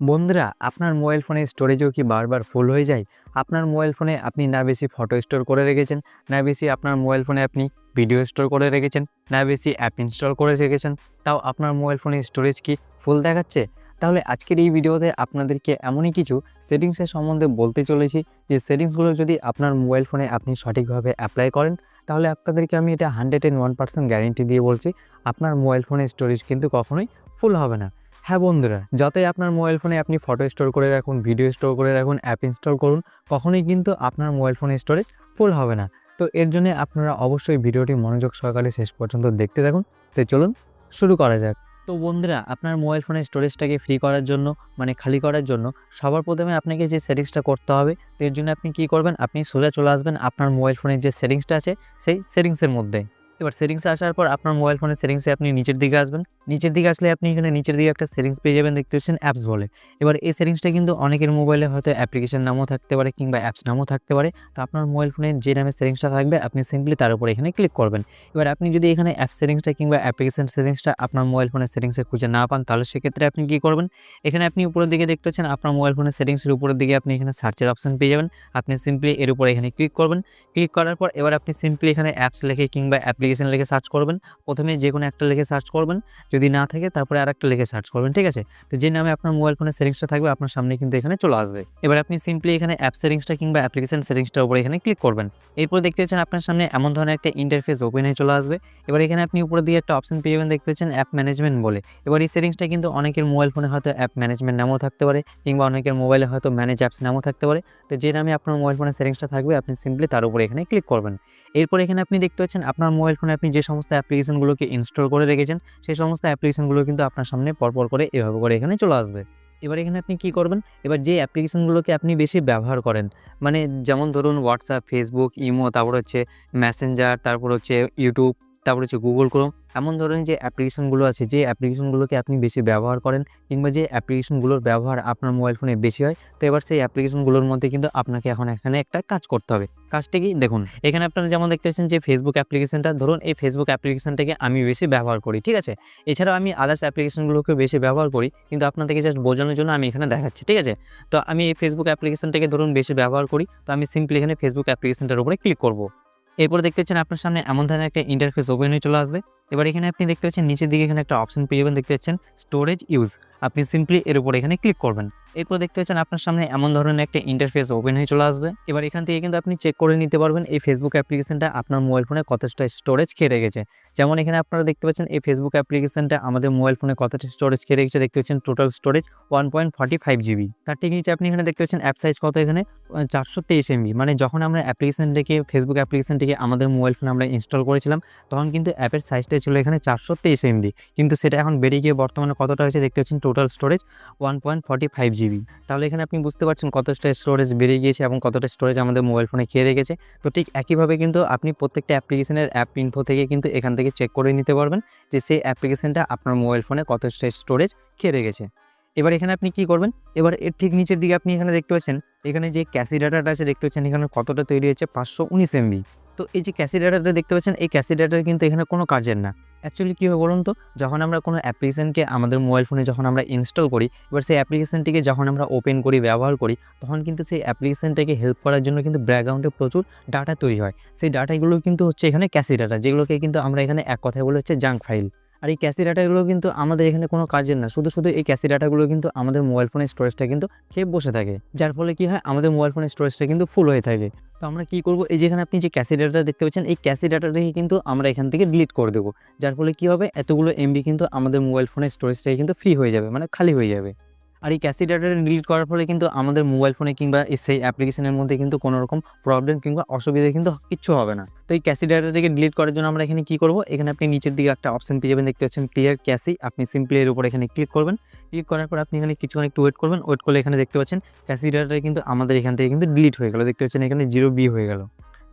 বন্ধুরা, আপনার মোবাইল ফোনের স্টোরেজও কি বারবার ফুল হয়ে যায়? আপনার মোবাইল ফোনে আপনি না বেশি ফটো স্টোর করে রেখেছেন, না বেশি আপনার মোবাইল ফোনে আপনি ভিডিও স্টোর করে রেখেছেন, না বেশি অ্যাপ ইনস্টল করে রেখেছেন, তাও আপনার মোবাইল ফোনের স্টোরেজ কি ফুল দেখাচ্ছে? তাহলে আজকের এই ভিডিওতে আপনাদেরকে এমনই কিছু সেটিংসের সম্বন্ধে বলতে চলেছি, যে সেটিংসগুলো যদি আপনার মোবাইল ফোনে আপনি সঠিকভাবে অ্যাপ্লাই করেন, তাহলে আপনাদেরকে আমি এটা hundred and one percent guarantee দিয়ে বলছি, আপনার মোবাইল ফোনের স্টোরেজ কিন্তু কখনোই ফুল হবে না। হ্যাঁ বন্ধুরা যতই আপনার মোবাইল ফোনে আপনি ফটো স্টোর করে রাখুন ভিডিও স্টোর করে রাখুন অ্যাপ ইনস্টল করুন, কখনোই কিন্তু আপনার মোবাইল ফোনের স্টোরেজ ফুল হবে না। তো এর জন্য আপনারা অবশ্যই ভিডিওটি মনোযোগ সহকারে শেষ পর্যন্ত দেখতে থাকুন। তো চলুন শুরু করা যাক। তো বন্ধুরা, আপনার মোবাইল ফোনের স্টোরেজটাকে ফ্রি করার জন্য মানে খালি করার জন্য সবার প্রথমে আপনাকে যে সেটিংসটা করতে হবে, তো এর জন্য আপনি কি করবেন? আপনি সোজা চলে আসবেন আপনার মোবাইল ফোনের যে সেটিংসটা আছে, সেই সেটিংসের মধ্যে। এবার সেটিংসে আসার পর আপনার মোবাইল ফোনের সেটিংসে আপনি নিচের দিকে আসবেন। নিচের দিকে আসলে আপনি এখানে নিচের দিকে একটা সেটিংস পেয়ে যাবেন, দেখতে পাচ্ছেন অ্যাপস বলে। এবার এই সেটিংসটা কিন্তু অনেকের মোবাইলে হয়তো অ্যাপ্লিকেশন নামও থাকতে পারে কিংবা অ্যাপস নামও থাকতে পারে। তো আপনার মোবাইল ফোনে যে নামে সেটিংসটা থাকবে, আপনি সিম্পলি তার উপরে এখানে ক্লিক করবেন। এবার আপনি যদি এখানে অ্যাপ সেটিংসটা কিংবা অ্যাপ্লিকেশন সেটিংসটা আপনার মোবাইল ফোনের সেটিংসে খুঁজে না পান, তাহলে সেক্ষেত্রে আপনি কী করবেন? এখানে আপনি উপরের দিকে দেখতে পাচ্ছেন আপনার মোবাইল ফোনের সেটিংসের উপরের দিকে আপনি এখানে সার্চের অপশন পেয়ে যাবেন। আপনি সিম্পলি এর উপরে এখানে ক্লিক করবেন। ক্লিক করার পর এবার আপনি সিম্পলি এখানে অ্যাপস লেখে কিংবা অ্যাপ্লিকেশন লিখে সার্চ করবেন। প্রথমে যে কোনো একটা লিখে সার্চ করবেন। যদি না থাকে, তারপরে আর একটা লিখে সার্চ করবেন, ঠিক আছে? তো যে নামে আপনার মোবাইল ফোনের সেটিংসটা থাকবে, আপনার সামনে কিন্তু এখানে চলে আসবে। এবার আপনি সিম্পলি এখানে অ্যাপ সেটিংসটা কিংবা অ্যাপ্লিকেশান সেটিংসটার উপরে এখানে ক্লিক করবেন। এরপর দেখতে পাচ্ছেন আপনার সামনে এমন ধরনের একটা ইন্টারফেস ওপেন হয়ে চলে আসবে। এবার এখানে আপনি উপরে দিয়ে একটা অপশন পেয়ে যাবেন, দেখতে পাচ্ছেন অ্যাপ ম্যানেজমেন্ট বলে। এবার এই সেটিংসটা কিন্তু অনেকের মোবাইল ফোনে হয়তো অ্যাপ ম্যানেজমেন্ট নামও থাকতে পারে, কিংবা অনেকের মোবাইলে হয়তো ম্যানেজ অ্যাপস নামও থাকতে পারে। তো যে নামে আপনার মোবাইল ফোনের সেটিংসটা থাকবে, আপনি সিম্পলি তার উপরে এখানে ক্লিক করবেন। এরপর এখানে আপনি দেখতে পাচ্ছেন আপনার মোবাইল ফোনে আপনি যে সমস্ত অ্যাপ্লিকেশনগুলোকে ইনস্টল করে রেখেছেন, সেই সমস্ত অ্যাপ্লিকেশনগুলো কিন্তু আপনার সামনে পরপর করে এভাবে করে এখানে চলে আসবে। এবার এখানে আপনি কি করবেন? এবার যে অ্যাপ্লিকেশনগুলোকে আপনি বেশি ব্যবহার করেন মানে যেমন ধরুন হোয়াটসঅ্যাপ ফেসবুক ইমো তারপর হচ্ছে মেসেঞ্জার তারপর হচ্ছে ইউটিউব তারপর হচ্ছে গুগল ক্রোম এমন ধরনের যে অ্যাপ্লিকেশনগুলো আছে, যে অ্যাপ্লিকেশনগুলোকে আপনি বেশি ব্যবহার করেন কিংবা যে অ্যাপ্লিকেশনগুলোর ব্যবহার আপনার মোবাইল ফোনে বেশি হয়, তো এবার সেই অ্যাপ্লিকেশনগুলোর মধ্যে কিন্তু আপনাকে এখন এখানে একটা কাজ করতে হবে। কাজটা কি? দেখুন, এখানে আপনারা যেমন দেখতে পাচ্ছেন যে ফেসবুক অ্যাপ্লিকেশনটা ধরুন এই ফেসবুক অ্যাপ্লিকেশনটাকে আমি বেশি ব্যবহার করি, ঠিক আছে? এছাড়াও আমি আদার্স অ্যাপ্লিকেশনগুলোকে বেশি ব্যবহার করি, কিন্তু আপনাদেরকে জাস্ট বোঝানোর জন্য আমি এখানে দেখাচ্ছি, ঠিক আছে? তো আমি এই ফেসবুক অ্যাপ্লিকেশনটাকে ধরুন বেশি ব্যবহার করি, তো আমি সিম্পলি এখানে ফেসবুক অ্যাপ্লিকেশনটার উপরে ক্লিক করব। এরপর দেখতে পাচ্ছেন আপনার সামনে এমন ধরনের একটা ইন্টারফেস ওপেন হয়ে চলে আসবে। এবার এখানে আপনি দেখতে পাচ্ছেন নিচের দিকে এখানে একটা অপশন পেয়ে যাবেন। দেখতে পাচ্ছেন স্টোরেজ ইউজ আপনি সিম্পলি এর উপর এখানে ক্লিক করবেন। এরপর দেখতে পাচ্ছেন আপনার সামনে এমন ধরনের একটা ইন্টারফেস ওপেন হয়ে চলে আসবে। এবার এখান থেকে কিন্তু আপনি চেক করে নিতে পারবেন এই ফেসবুক অ্যাপ্লিকেশনটা আপনার মোবাইল ফোনে কতটা স্টোরেজ খেয়ে রেখেছে। যেমন এখানে আপনারা দেখতে পাচ্ছেন এই ফেসবুক অ্যাপ্লিকেশনটা আমাদের মোবাইল ফোনে কতটা স্টোরেজ খেয়ে রেখেছে, দেখতে পাচ্ছেন total storage one point forty five GB তার ঠিক নিচে আপনি এখানে দেখতে পাচ্ছেন অ্যাপ সাইজ কত এখানে? চারশো তেইশ এমবি মানে যখন আমরা অ্যাপ্লিকেশনটাকে ফেসবুক অ্যাপ্লিকেশনটিকে আমাদের মোবাইল ফোনে আমরা ইনস্টল করেছিলাম, তখন কিন্তু অ্যাপের সাইজটা ছিল এখানে চারশো তেইশ এমবি কিন্তু সেটা এখন বেড়ে গিয়ে বর্তমানে কতটা হয়েছে, দেখতে পাচ্ছেন total storage one point forty five GB তাহলে এখানে আপনি বুঝতে পারছেন কতটা স্টোরেজ বেড়ে গিয়েছে এবং কতটা স্টোরেজ আমাদের মোবাইল ফোনে খেয়ে রেখেছে। তো ঠিক একইভাবে কিন্তু আপনি প্রত্যেকটা অ্যাপ্লিকেশনের অ্যাপ ইনফো থেকে কিন্তু এখান থেকে চেক করে নিতে পারবেন যে সেই অ্যাপ্লিকেশনটা আপনার মোবাইল ফোনে কতটা স্টোরেজ খেয়ে রেখেছে। এবার এখানে আপনি কি করবেন? এবার এর ঠিক নিচের দিকে আপনি এখানে দেখতে পাচ্ছেন, এখানে যে ক্যাসি ডাটাটা আছে দেখতে পাচ্ছেন এখানে কতটা তৈরি হয়েছে? পাঁচশো উনিশ এমবি তো এই যে ক্যাসি ডাটাটা দেখতে পাচ্ছেন, এই ক্যাসি ডাটার কিন্তু এখানে কোনো কাজের না। অ্যাকচুয়ালি কী হবে বলুন তো, যখন আমরা কোনো অ্যাপ্লিকেশানকে আমাদের মোবাইল ফোনে যখন আমরা ইনস্টল করি, এবার সেই অ্যাপ্লিকেশানটিকে যখন আমরা ওপেন করি, ব্যবহার করি, তখন কিন্তু সেই অ্যাপ্লিকেশানটাকে হেল্প করার জন্য কিন্তু ব্যাকগ্রাউন্ডে প্রচুর ডাটা তৈরি হয়। সেই ডাটাগুলো কিন্তু হচ্ছে এখানে ক্যাসি ডাটা যেগুলোকে কিন্তু আমরা এখানে এক কথায় বলে হচ্ছে জাঙ্ক ফাইল আর এই ক্যাসি ডাটাগুলো কিন্তু আমাদের এখানে কোনো কাজের না। শুধু শুধু এই ক্যাসি ডাটাগুলো কিন্তু আমাদের মোবাইল ফোনের স্টোরেজটা কিন্তু খেয়ে বসে থাকে। যার ফলে কি হয়, আমাদের মোবাইল ফোনের স্টোরেজটা কিন্তু ফুল হয়ে থাকে। তো আমরা কি করব, এই যেখানে আপনি যে ক্যাসি ডাটা দেখতে পাচ্ছেন, এই ক্যাসি ডাটাটাকে কিন্তু আমরা এখান থেকে ডিলিট করে দেবো। যার ফলে কি হবে, এতগুলো এমবি কিন্তু আমাদের মোবাইল ফোনের স্টোরেজটাকে কিন্তু ফ্রি হয়ে যাবে মানে খালি হয়ে যাবে। আর এই ক্যাসি ডাটাটা ডিলিট করার ফলে কিন্তু আমাদের মোবাইল ফোনে কিংবা সেই অ্যাপ্লিকেশনের মধ্যে কিন্তু কোনো রকম প্রবলেম কিংবা অসুবিধা কিন্তু কিচ্ছু হবে না। তো এই ক্যাসি ডাটাটাকে ডিলিট করার জন্য আমরা এখানে কি করব? এখানে আপনি নিচের দিকে একটা অপশন পেয়ে যাবেন, দেখতে পাচ্ছেন ক্লিয়ার ক্যাসি। আপনি সিম্পলি এর উপর এখানে ক্লিক করবেন। ক্লিক করার পর আপনি এখানে কিছুক্ষণ একটু ওয়েট করবেন। ওয়েট করলে এখানে দেখতে পাচ্ছেন ক্যাসি ডাটাটা কিন্তু আমাদের এখান থেকে কিন্তু ডিলিট হয়ে গেল। দেখতে পাচ্ছেন এখানে জিরো বি হয়ে গেল।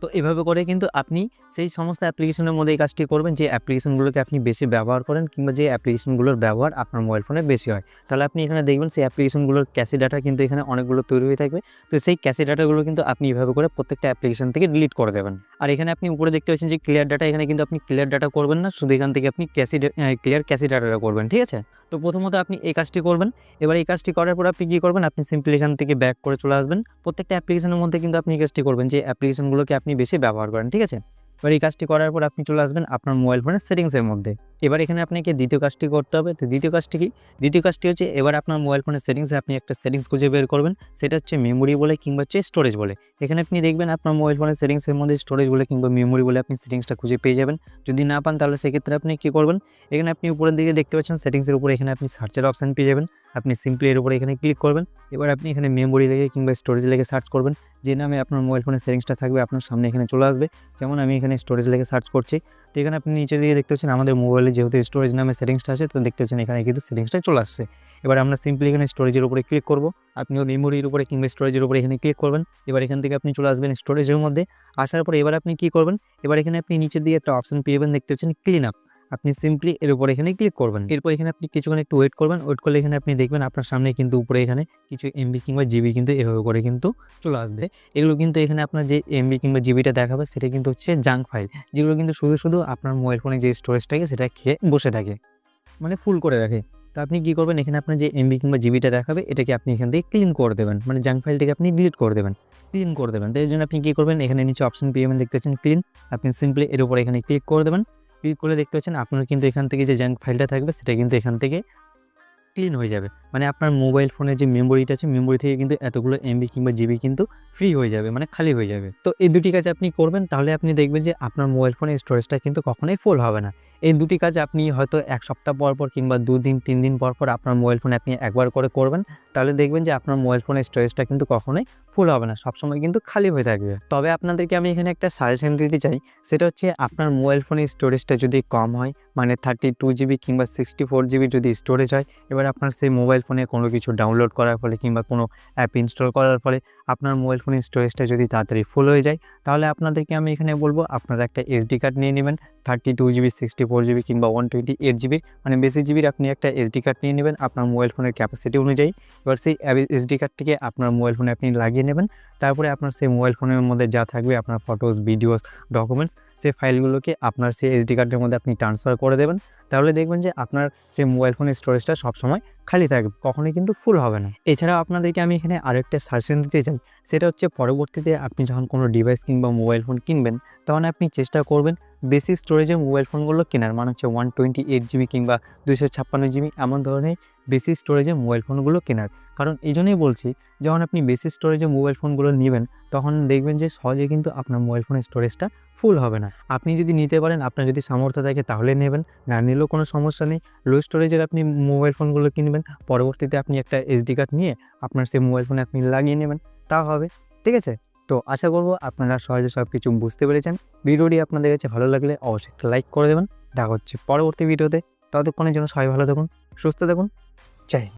তো এভাবে করে কিন্তু আপনি সেই সমস্ত অ্যাপ্লিকেশনের মধ্যে এই কাজটি করবেন, যে অ্যাপ্লিকেশনগুলোকে আপনি বেশি ব্যবহার করেন কিংবা যে অ্যাপ্লিকেশনগুলোর ব্যবহার আপনার মোবাইল ফোনে বেশি হয়। তাহলে আপনি এখানে দেখবেন সেই অ্যাপ্লিকেশনগুলোর ক্যাসি ডাটা কিন্তু এখানে অনেকগুলো তৈরি হয়ে থাকবে। তো সেই ক্যাসি ডাটাগুলো কিন্তু আপনি এভাবে করে প্রত্যেকটা অ্যাপ্লিকেশন থেকে ডিলিট করে দেবেন। আর এখানে আপনি উপরে দেখতে পাচ্ছেন যে ক্লিয়ার ডাটা এখানে কিন্তু আপনি ক্লিয়ার ডাটা করবেন না। শুধু এখান থেকে আপনি ক্যাসি ক্লিয়ার ক্যাসি ডাটাটা করবেন, ঠিক আছে? তো প্রথমত আপনি এই কাজটি করবেন। এবার এই কাজটি করার পর আপনি কী করবেন? আপনি সিম্পলি এখান থেকে ব্যাক করে চলে আসবেন। প্রত্যেকটা অ্যাপ্লিকেশনের মধ্যে কিন্তু আপনি এই কাজটি করবেন যে অ্যাপ্লিকেশনগুলোকে আপনি বেশি ব্যবহার করেন, ঠিক আছে? এবার এই কাজটি করার পর আপনি চলে আসবেন আপনার মোবাইল ফোনের সেটিংসের মধ্যে। এবার এখানে আপনাকে দ্বিতীয় কাজটি করতে হবে। তো দ্বিতীয় কাজটি কি? দ্বিতীয় কাজটি হচ্ছে এবার আপনার মোবাইল ফোনের সেটিংসে আপনি একটা সেটিংস খুঁজে বের করবেন। সেটা হচ্ছে মেমোরি বলে কিংবা হচ্ছে স্টোরেজ বলে। এখানে আপনি দেখবেন আপনার মোবাইল ফোনের সেটিংসের মধ্যে স্টোরেজ বলে কিংবা মেমোরি বলে আপনি সেটিংসটা খুঁজে পেয়ে যাবেন। যদি না পান তাহলে সেক্ষেত্রে আপনি কী করবেন? এখানে আপনি উপরের দিকে দেখতে পাচ্ছেন সেটিংসের উপরে এখানে আপনি সার্চের অপশান পেয়ে যাবেন। আপনি সিম্পলি এর উপরে এখানে ক্লিক করবেন। এবার আপনি এখানে মেমোরি লেগে কিংবা স্টোরেজ লেগে সার্চ করবেন। যে নামে আপনার মোবাইল ফোনের সেটিংসটা থাকবে আপনার সামনে এখানে চলে আসবে। যেমন আমি এখানে স্টোরেজ লেগে সার্চ করছি। তো এখানে আপনি নিচের দিকে দেখতে পাচ্ছেন আমাদের মোবাইলে যেহেতু স্টোরেজ নামে সেটিংসটা আছে, তো দেখতে পাচ্ছেন এখানে কিন্তু সেটিংসটা চলে আসছে। এবার আমরা সিম্পলি এখানে স্টোরেজের উপরে ক্লিক করব। আপনিও মেমোরির উপরে কিংবা স্টোরেজের উপরে এখানে ক্লিক করবেন। এবার এখান থেকে আপনি চলে আসবেন স্টোরেজের মধ্যে। আসার পরে এবার আপনি কী করবেন? এবার এখানে আপনি নিচের দিকে একটা অপশন পেয়ে যাবেন, দেখতে পাচ্ছেন ক্লিন আপ আপনি সিম্পলি এর উপর এখানে ক্লিক করবেন। এরপর এখানে আপনি কিছুক্ষণ একটু ওয়েট করবেন। ওয়েট করলে এখানে আপনি দেখবেন আপনার সামনে কিন্তু উপরে এখানে কিছু এমবি কিংবা জিবি কিন্তু এভাবে করে কিন্তু চলে আসবে। এগুলো কিন্তু এখানে আপনার যে এমবি কিংবা জিবিটা দেখাবে সেটা কিন্তু হচ্ছে জাঙ্ক ফাইল যেগুলো কিন্তু শুধু শুধু আপনার মোবাইল ফোনে যে স্টোরেজটাকে সেটা খেয়ে বসে থাকে মানে ফুল করে রাখে। তো আপনি কী করবেন? এখানে আপনার যে এমবি কিংবা জিবিটা দেখাবে, এটাকে আপনি এখান থেকে ক্লিন করে দেবেন। মানে জাঙ্ক ফাইলটাকে আপনি ডিলিট করে দেবেন। ক্লিন করে দেবেন। তো এর জন্য আপনি কী করবেন? এখানে নিচে অপশন পেয়ে দেখতে পাচ্ছেন ক্লিন আপনি সিম্পলি এর উপর এখানে ক্লিক করে দেবেন। ক্লিক করে দেখতে পাচ্ছেন আপনার কিন্তু এখান থেকে যে জাঙ্ক ফাইলটা থাকবে, সেটা কিন্তু এখান থেকে ক্লিন হয়ে যাবে। মানে আপনার মোবাইল ফোনের যে মেমোরিটা আছে মেমোরি থেকে কিন্তু এতগুলো এমবি কিংবা জিবি কিন্তু ফ্রি হয়ে যাবে মানে খালি হয়ে যাবে। তো এই দুটি কাজ আপনি করবেন, তাহলে আপনি দেখবেন যে আপনার মোবাইল ফোনের স্টোরেজটা কিন্তু কখনোই ফুল হবে না। এই দুটি কাজ আপনি হয়তো এক সপ্তাহ পর পর কিংবা দুদিন তিন দিন পর পর আপনার মোবাইল ফোনে আপনি একবার করে করবেন, তাহলে দেখবেন যে আপনার মোবাইল ফোনের স্টোরেজটা কিন্তু কখনোই ফুল হবে না, সবসময় কিন্তু খালি হয়ে থাকবে। তবে আপনাদেরকে আমি এখানে একটা সাজেশন দিতে চাই, সেটা হচ্ছে আপনার মোবাইল ফোনের স্টোরেজটা যদি কম হয় মানে থার্টি টু জিবি কিংবা সিক্সটি ফোর জিবি যদি স্টোরেজ হয়, এবার আপনার সেই মোবাইল ফোনে কোনো কিছু ডাউনলোড করার ফলে কিংবা কোনো অ্যাপ ইনস্টল করার ফলে আপনার মোবাইল ফোনের স্টোরেজটা যদি তাড়াতাড়ি ফুল হয়ে যায়, তাহলে আপনাদেরকে আমি এখানে বলব, আপনারা একটা এসডি কার্ড নিয়ে নেবেন thirty two GB sixty four GB কিংবা ওয়ান টোয়েন্টি এইট জিবি মানে বেশি জিবির আপনি একটা এসডি কার্ড নিয়ে নেবেন, আপনার মোবাইল ফোনের ক্যাপাসিটি অনুযায়ী। এবার সেই এসডি কার্ডটিকে আপনার মোবাইল ফোনে আপনি লাগিয়ে নেবেন। তারপরে আপনার সেই মোবাইল ফোনের মধ্যে যা থাকবে, আপনার ফটোস ভিডিওস ডকুমেন্টস সেই ফাইলগুলোকে আপনার সেই এসডি কার্ডের মধ্যে আপনি ট্রান্সফার করে দেবেন। তাহলে দেখবেন যে আপনার সেই মোবাইল ফোনের স্টোরেজটা সবসময় খালি থাকবে, কখনোই কিন্তু ফুল হবে না। এছাড়াও আপনাদেরকে আমি এখানে আরেকটা সাজেশন দিতে চাই, সেটা হচ্ছে পরবর্তীতে আপনি যখন কোনো ডিভাইস কিংবা মোবাইল ফোন কিনবেন, তখন আপনি চেষ্টা করবেন বেশি স্টোরেজের মোবাইল ফোনগুলো কেনার মানে হচ্ছে ওয়ান টোয়েন্টি এইট জিবি কিংবা দুশো ছাপ্পান্ন জিবি এমন ধরনের বেশি স্টোরেজের মোবাইল ফোনগুলো কেনার। কারণ এই জন্যই বলছি, যখন আপনি বেশি স্টোরেজে মোবাইল ফোনগুলো নেবেন, তখন দেখবেন যে সহজে কিন্তু আপনার মোবাইল ফোনের স্টোরেজটা ফুল হবে না। আপনি যদি নিতে পারেন, আপনার যদি সামর্থ্য থাকে তাহলে নেবেন। না নিলেও কোনো সমস্যা নেই। লো স্টোরেজের আপনি মোবাইল ফোনগুলো কিনবেন। পরবর্তীতে আপনি একটা এসডি কার্ড নিয়ে আপনার সেই মোবাইল ফোনে আপনি লাগিয়ে নেবেন। তা হবে। ঠিক আছে? তো আশা করব আপনারা সহজে সব কিছু বুঝতে পেরেছেন। ভিডিওটি আপনাদের কাছে ভালো লাগলে অবশ্যই একটা লাইক করে দেবেন। দেখা হচ্ছে পরবর্তী ভিডিওতে। ততক্ষণের জন্য সবাই ভালো থাকুন, সুস্থ থাকুন। চাই